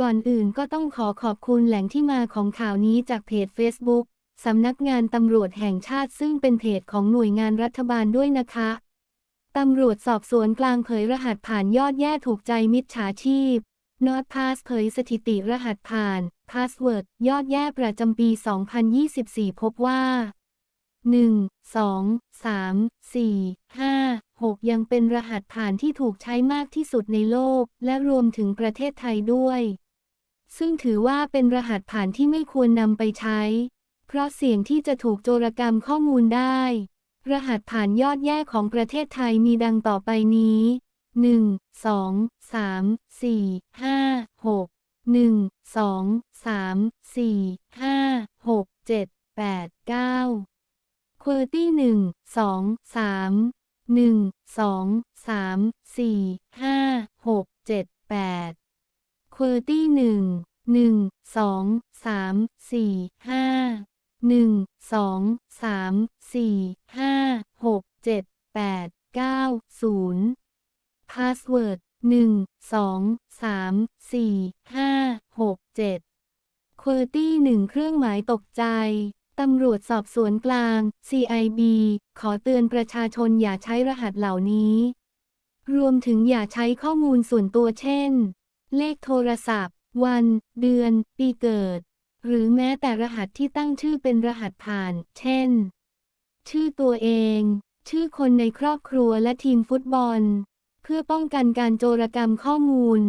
ก่อนอื่นก็ต้องขอขอบคุณแหล่งที่มาของข่าวนี้จากเพจ Facebook สำนักงานตำรวจแห่งชาติซึ่งเป็นเพจของหน่วยงานรัฐบาลด้วยนะคะ ตำรวจสอบสวนกลางเผยรหัสผ่านยอดแย่ถูกใจมิจฉาชีพนอตพาสเผยสถิติรหัสผ่านพาสเวิร์ดยอดแย่ประจำปี 2024 พบว่า 1 2 3 4 5 6 ยังเป็นรหัสผ่านที่ถูกใช้มากที่สุดในโลก และรวมถึงประเทศไทยด้วย ซึ่งถือว่าเป็นรหัสผ่านที่ไม่ควรนำไปใช้ เพราะเสี่ยงที่จะถูกโจรกรรมข้อมูลได้ รหัสผ่านยอดแย่ของประเทศไทยมีดังต่อไปนี้ 1 2 3 4 5 6 1 2 3 4 5 6 7 8 9 Quality 1 2 3 1 2 3 4 5 6 7 8 ควอตี้หนึ่งหนึ่งสองสามสี่ห้าหนึ่งสองสามสี่ห้าหกเจ็ดแปดเก้าศูนย์พาสเวิร์ดหนึ่งสองสามสี่ห้าหกเจ็ดควอตี้หนึ่งเครื่องหมายตกใจตำรวจสอบสวนกลาง CIB ขอเตือนประชาชนอย่าใช้รหัสเหล่านี้ รวมถึงอย่าใช้ข้อมูลส่วนตัวเช่น เลขโทรศัพท์ วัน เดือน ปีเกิด หรือแม้แต่รหัสที่ตั้งชื่อเป็นรหัสผ่าน เช่น ชื่อตัวเอง ชื่อคนในครอบครัวและทีมฟุตบอล เพื่อป้องกันการโจรกรรมข้อมูล